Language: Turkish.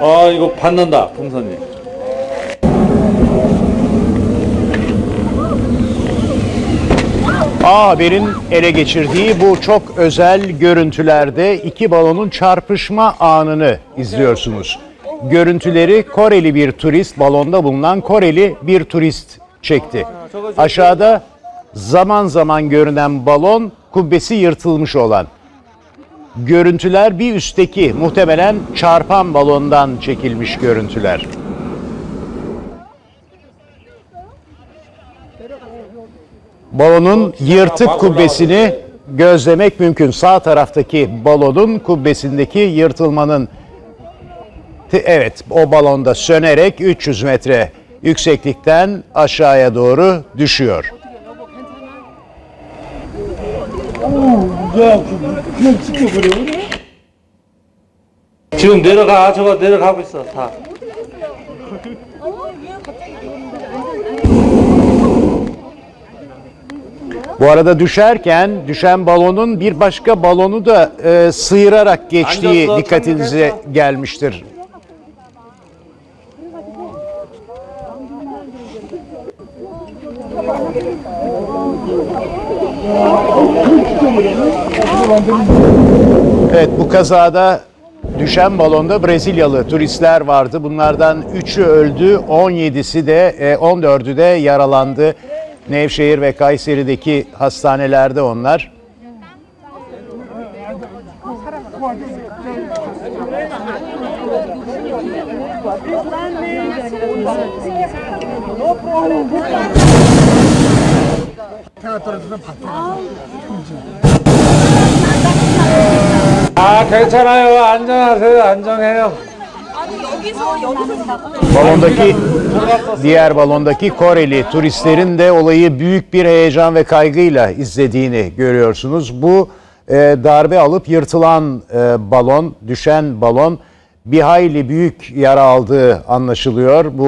아 이거 받는다 풍선이 A Haber'in ele geçirdiği bu çok özel görüntülerde iki balonun çarpışma anını izliyorsunuz. Görüntüleri Koreli bir turist, balonda bulunan Koreli bir turist çekti. Aşağıda zaman zaman görünen balon kubbesi yırtılmış olan. Görüntüler bir üstteki muhtemelen çarpan balondan çekilmiş görüntüler. Balonun yırtık kubbesini gözlemek mümkün. Sağ taraftaki balonun kubbesindeki yırtılmanın evet o balonda sönerek 300 metre yükseklikten aşağıya doğru düşüyor. 지금 내려가 저거 내려가고 있어 다 Bu arada düşerken düşen balonun bir başka balonu da e, sıyırarak geçtiği Ancak dikkatinize gelmiştir. Evet bu kazada düşen balonda Brezilyalı turistler vardı. Bunlardan 3'ü öldü, 17'si de e, 14'ü de yaralandı. Nevşehir ve Kayseri'deki hastanelerde onlar. 아 괜찮아요 안전하세요 안정해요 Balondaki diğer balondaki Koreli turistlerin de olayı büyük bir heyecan ve kaygıyla izlediğini görüyorsunuz. Bu e, darbe alıp yırtılan e, balon, düşen balon bir hayli büyük yara aldığı anlaşılıyor. Bu